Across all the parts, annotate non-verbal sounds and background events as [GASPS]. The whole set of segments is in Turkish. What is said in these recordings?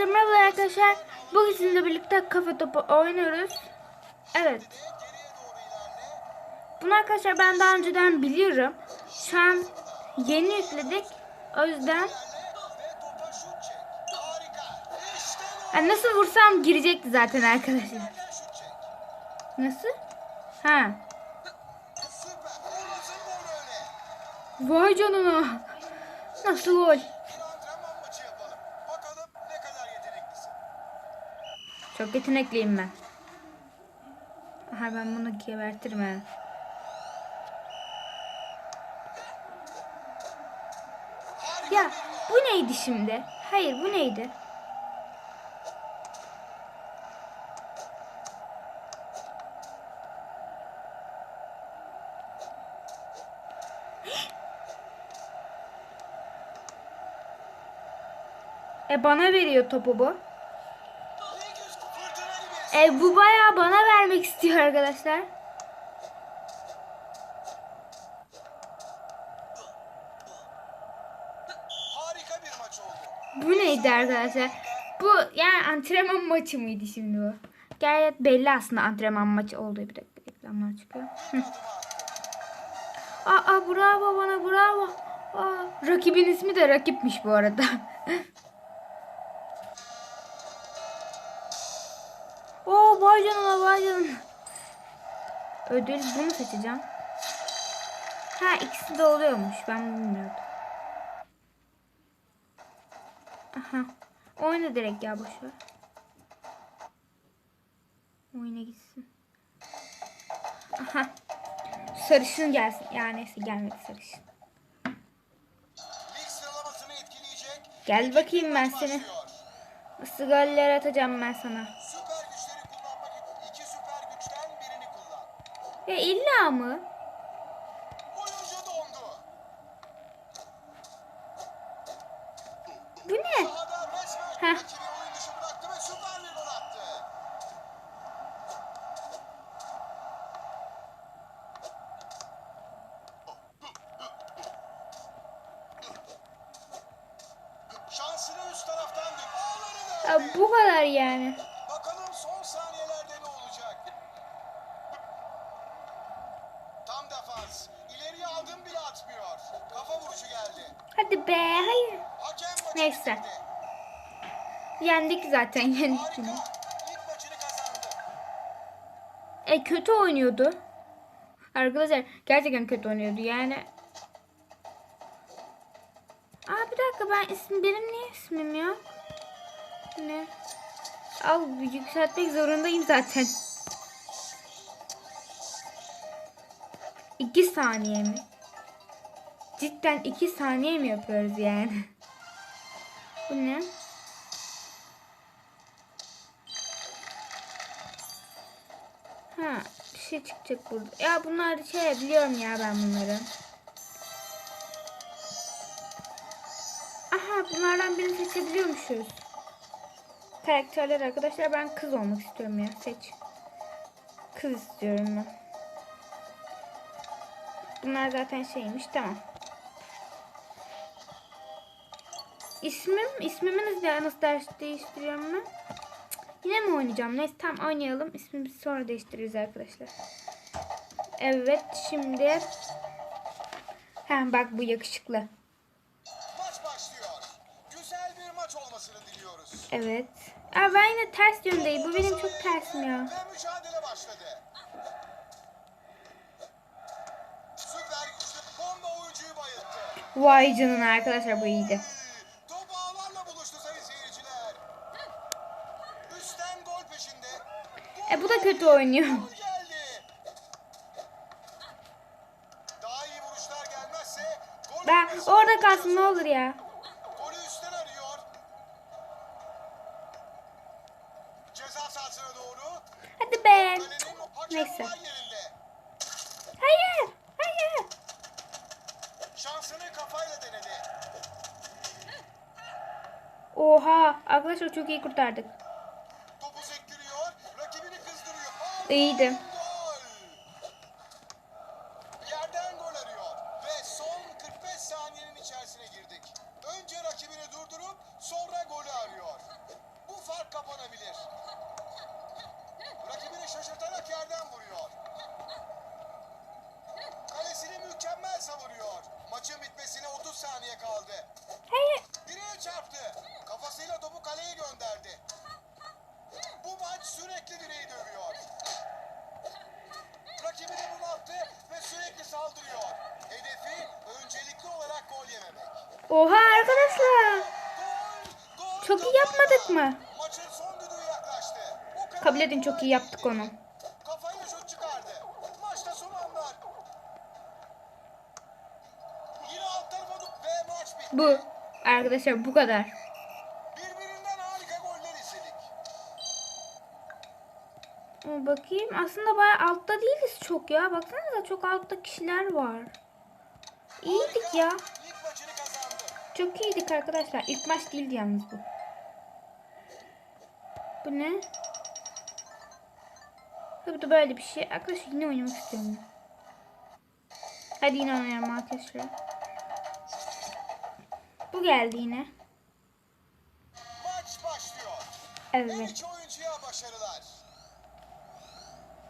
Herkese merhaba arkadaşlar. Bugün sizinle birlikte kafa topu oynuyoruz. Evet. Bunu arkadaşlar ben daha önceden biliyorum. Şu an yeni yükledik. O yüzden Yani nasıl vursam girecekti zaten arkadaşlar. Nasıl? Ha. Vay canına. Nasıl gol? Çok yetenekliyim ben. Aha ben bunu gebertirim ha. Ya bu neydi şimdi? Hayır bu neydi? [GASPS] E bana veriyor topu bu. E bu bayağı bana vermek istiyor arkadaşlar. Harika bir maç oldu. Bu neydi arkadaşlar? Bu yani antrenman maçı mıydı şimdi bu? Gayet belli aslında antrenman maçı olduğu bir dakika reklamlar çıkıyor. Aa, aa bravo bana bravo. Aa, rakibin ismi de rakipmiş bu arada. [LAUGHS] vay canına vay canına. Ödül bunu seçeceğim. Ha ikisi de oluyormuş ben bilmiyordum. Aha. Oyna direkt ya boşver. Oyna gitsin. Aha. Sarışın gelsin. Ya neyse gelmedi sarışın. Gel bakayım ben seni. goller atacağım ben sana. Süper güçleri kullanmak için iki süper güçten birini kullan. Ya illa mı? Oyuncu dondu. Bu ne? Sahada resmen Heh. rakibi oyun dışı bıraktı ve süper bir gol attı. Şansını üst taraftan dön. Ağları Ya bu kadar yani. Bakalım son saniyelerde ne olacak? Tam defans. İleriye adım bile atmıyor. Kafa vuruşu geldi. Hadi be hayır. Neyse. Yendik zaten yendik yine. İlk maçını kazandı. E kötü oynuyordu. Arkadaşlar gerçekten kötü oynuyordu yani. Aa bir dakika ben isim benim niye ismim yok? Ne? Al yükseltmek zorundayım zaten. İki saniye mi? Cidden iki saniye mi yapıyoruz yani? [LAUGHS] Bu ne? Ha bir şey çıkacak burada. Ya bunlar şey biliyorum ya ben bunları. Aha bunlardan birini seçebiliyormuşuz. Karakterler arkadaşlar ben kız olmak istiyorum ya seç. Kız istiyorum ben. Bunlar zaten şeymiş tamam. İsmim, ismimi nasıl, nasıl ders değiştiriyorum ben? Cık, Yine mi oynayacağım? Neyse tamam oynayalım. İsmimizi sonra değiştiririz arkadaşlar. Evet şimdi. Ha bak bu yakışıklı. Maç başlıyor. Güzel bir maç olmasını diliyoruz. Evet. Aa ben yine ters yöndeyim. Bu benim çok tersim ya. Vay canına arkadaşlar bu iyiydi. E bu da kötü oynuyor. Ben orada kalsın ne olur ya. Hadi be. Neyse. Hayır. Hayır. Şansını kafayla denedi. Oha. Arkadaşlar çok iyi kurtardık. İyiydi. Gol. Yerden gol arıyor. Ve son 45 saniyenin içerisine girdik. Önce rakibini durdurup sonra golü arıyor. topu kaleye gönderdi. Bu maç sürekli direği dövüyor. Rakibini bunalttı ve sürekli saldırıyor. Hedefi öncelikli olarak gol yememek. Oha arkadaşlar. Çok iyi yapmadık mı? Kabul edin çok iyi yaptık onu. Bu arkadaşlar bu kadar. Bakayım aslında bayağı altta değiliz çok ya. Baksanıza çok altta kişiler var. İyiydik ya. Çok iyiydik arkadaşlar. İlk maç değildi yalnız bu. Bu ne? Bu da böyle bir şey. Arkadaşlar yine oynamak istiyorum. Hadi yine oynayalım arkadaşlar. Bu geldi yine. Maç başlıyor. Evet. iki oyuncuya başarılar.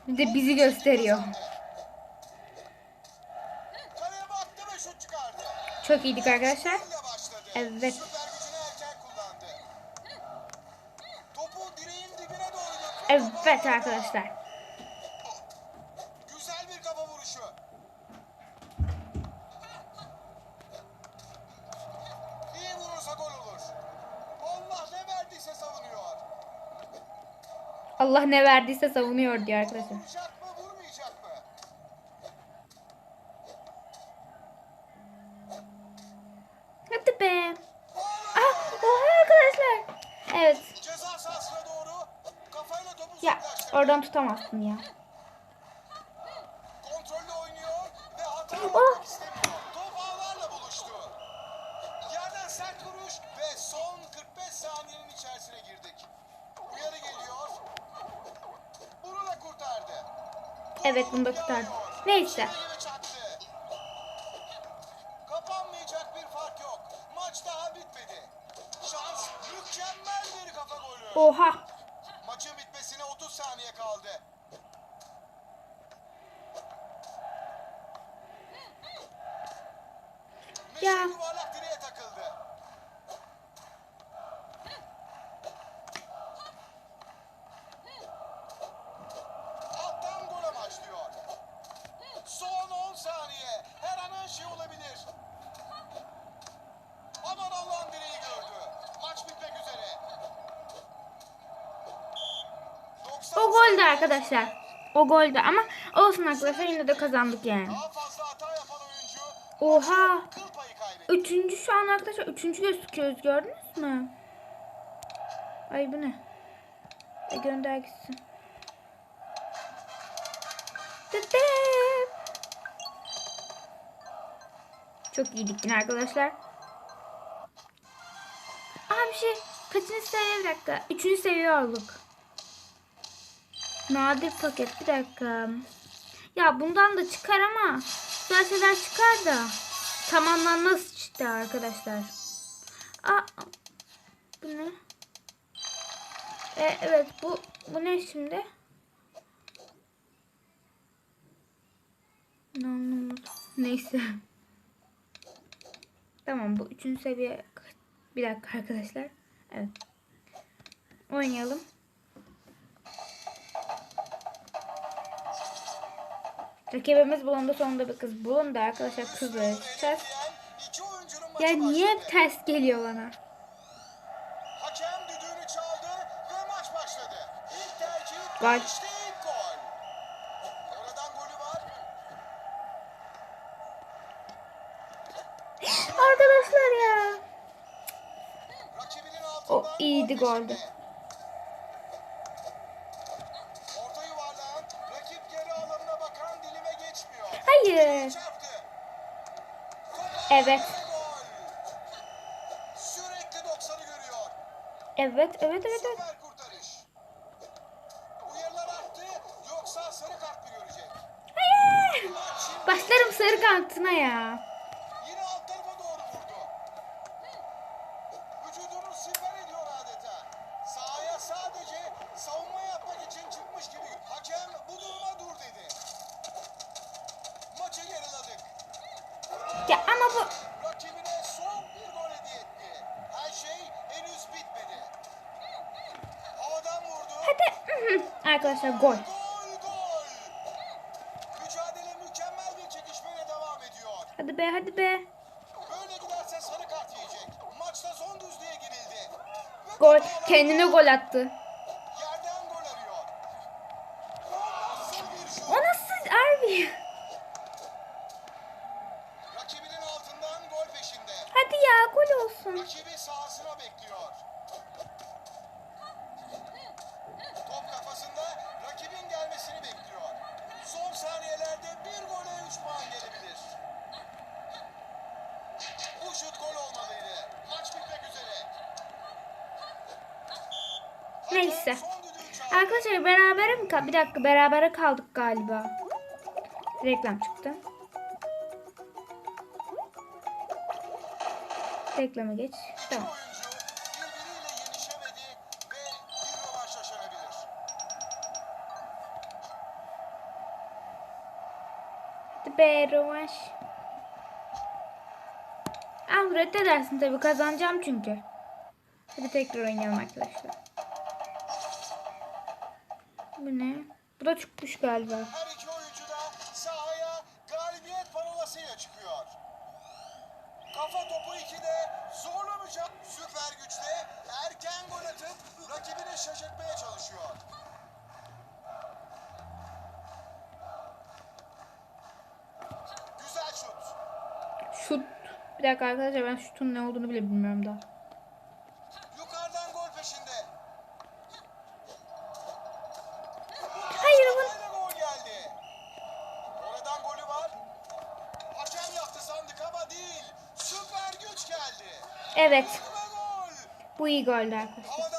Bir de bizi gösteriyor. Çok iyiydik arkadaşlar. Evet. Evet arkadaşlar. Güzel bir kafa vuruşu. İyi vurursa gol olur. Allah ne verdiyse savunuyor. Allah ne verdiyse savunuyor diyor arkadaşlar. Vuracak mı vurmayacak mı? Hadi be. Ah, oha arkadaşlar. Evet. Ya oradan tutamazsın ya. Oh. yapmak istemiyor. Top ağlarla buluştu. Yerden sert vuruş ve son 45 saniyenin içerisine girdik. Uyarı geliyor. Bunu da kurtardı. Evet bunu da kurtardı. Neyse. Bir kafa golü. Oha. Maçın bitmesine 30 saniye kaldı. Mesut Ya. yuvarlak direğe takıldı. Alttan gol amaçlıyor. Son 10 saniye. Her an her şey olabilir. Aman Allah'ın direği gördü. Maç bitmek üzere. 90 O goldü arkadaşlar. O goldü ama olsun arkadaşlar yine de kazandık yani. Oha. Üçüncü şu an arkadaşlar üçüncü gözüküyoruz gördünüz mü? Ay bu ne? E gönder gitsin. Çok iyiydik yine arkadaşlar. Aa bir şey. Kaçıncı seviye bir dakika. Üçüncü seviye olduk. Nadir paket bir dakika. Ya bundan da çıkar ama güzel şeyler çıkar da tamamdan nasıl çıktı arkadaşlar? Aa, bu ne? E, evet bu bu ne şimdi? Ne anlamadım. Neyse. Tamam bu üçüncü seviye. Bir dakika arkadaşlar. Evet. Oynayalım. Rakibimiz Bulunda sonunda bir kız. Bulunda arkadaşlar oyuncunun maçı Ya niye hep ters geliyor bana? Hakem düdüğünü çaldı ve maç başladı. İlk tercih Gol. işte ilk gol. Oradan golü var. Arkadaşlar ya. O iyiydi gol goldü. Hayır. Evet. ve gol. Sürekli 90'ı görüyor. Evet, evet, evet, evet. Hayır. Başlarım sarı kantına ya. Ya ama bu... Rakibine son bir gol hediye etti. Her şey henüz bitmedi. Havadan vurdu. Hadi. Arkadaşlar gol. Hadi be hadi be. Böyle giderse sarı kart yiyecek. Maçta son düzlüğe girildi. Gol. Kendine gol attı. Gol olsun. Rakibi sahasına bekliyor. Top kafasında rakibin gelmesini bekliyor. Son saniyelerde bir gole üç puan gelebilir. Bu şut gol olmalıydı. Maç bitmek üzere. Neyse. Arkadaşlar berabere mi? Bir dakika berabere kaldık galiba. Reklam çıktı. Reklama geç. Tamam. be rövanş. Al reddedersin tabii kazanacağım çünkü. Hadi tekrar oynayalım arkadaşlar. Bu ne? Bu da çıkmış galiba. Her iki oyuncu da sahaya galibiyet parolasıyla çıkıyor. Kafa topu 2'de zorlu mücadele. Süper güçle erken gol atıp rakibini şaşırtmaya çalışıyor. Güzel şut. Şut. Bir dakika arkadaşlar ben şutun ne olduğunu bile bilmiyorum daha. Yukarıdan gol peşinde. Hayır bu Kafayla gol geldi. Oradan golü var. Hakem yaptı sandık ama değil. Süper güç geldi. Evet. Bu iyi goldü arkadaşlar.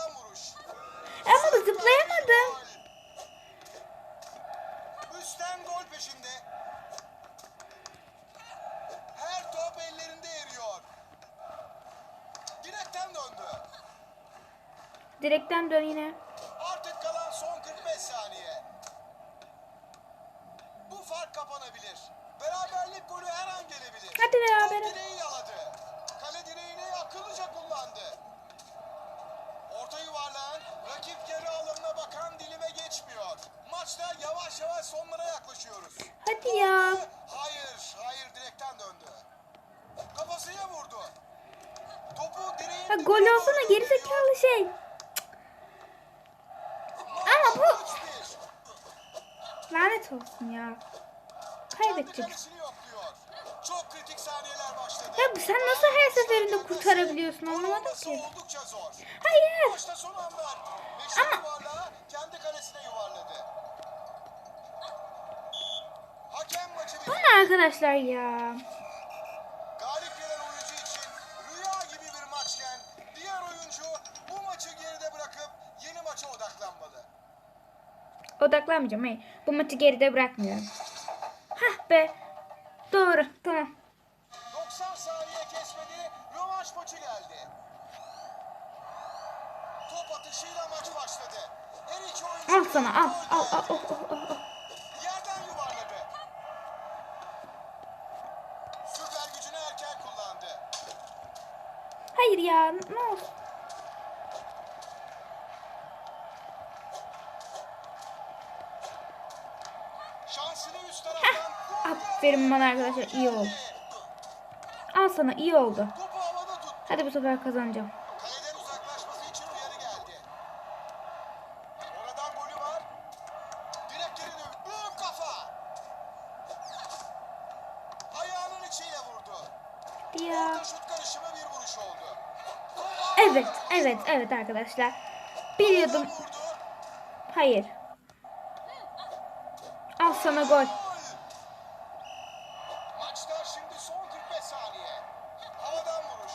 Ama zıplayamadım. Gol. Üstten gol peşinde. Her top ellerinde eriyor. Direkten döndü. Direkten dön yine. Artık kalan son 45 saniye. Bu fark kapanabilir. Beraberlik golü her an gelebilir. Hadi berabere. Ha, gol olsana geri zekalı şey. Ama bu 3-1. lanet olsun ya. Kaybedecek. Çok kritik saniyeler başladı. Ya sen nasıl her seferinde kurtarabiliyorsun anlamadım ki. Hayır. Maçı Bu ne arkadaşlar ya? Odaklanmayacağım hayır. Bu maçı geride bırakmıyorum. Hah be. Doğru tamam. 90 saniye kesmedi, rövanş maçı geldi. Top atışıyla maç başladı. Her iki oyuncu Al sana al al al. al, al, al, al. Yerden yuvarladı. Süper gücünü erken kullandı. Hayır ya ne olsun. Şansını üst taraftan gol Aferin bana arkadaşlar iyi oldu. Al sana iyi oldu. Hadi bu sefer kazanacağım. Ya. Evet evet evet arkadaşlar. Biliyordum. Hayır. Al sana gol. Gol! Maçta şimdi son 45 saniye. Havadan vuruş.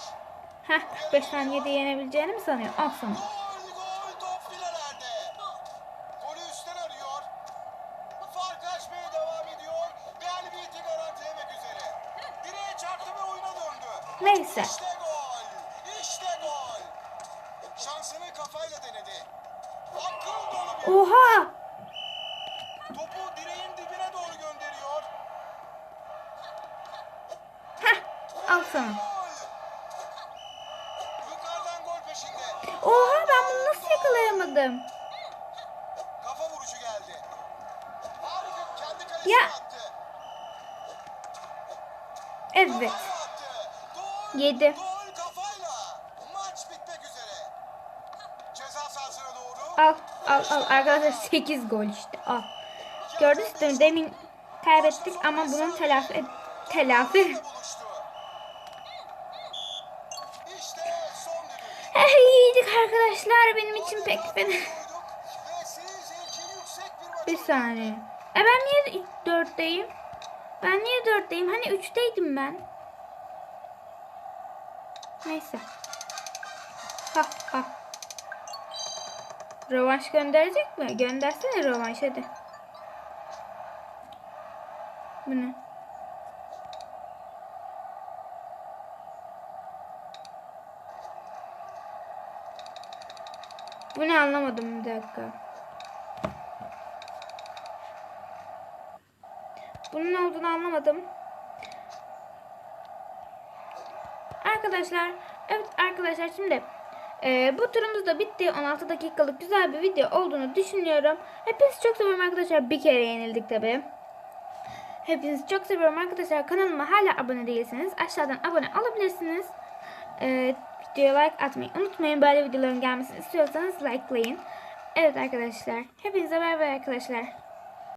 Heh 45 saniyede yenebileceğini mi sanıyorsun? Al sana. Gol gol aldım. Kafa vuruşu geldi. Harika kendi kalesine ya. attı. Evet. Gol, Yedi. Al al al arkadaşlar 8 gol işte al. Gördünüz mü demin kaybettik ama bunun telafi telafi arkadaşlar benim için pek fena. Bir saniye. E ben niye dörtteyim? Ben niye dörtteyim? Hani üçteydim ben. Neyse. Ha ha. Rövanş gönderecek mi? Göndersene rövanş hadi. Bu ne? Anlamadım bir dakika. Bunun ne olduğunu anlamadım. Arkadaşlar, evet arkadaşlar şimdi e, bu turumuz da bitti. 16 dakikalık güzel bir video olduğunu düşünüyorum. Hepinizi çok seviyorum arkadaşlar. Bir kere yenildik tabi. Hepinizi çok seviyorum arkadaşlar. Kanalıma hala abone değilseniz aşağıdan abone olabilirsiniz. E, videoya like atmayı unutmayın. Böyle videoların gelmesini istiyorsanız likelayın. Evet arkadaşlar. Hepinize bay bay arkadaşlar.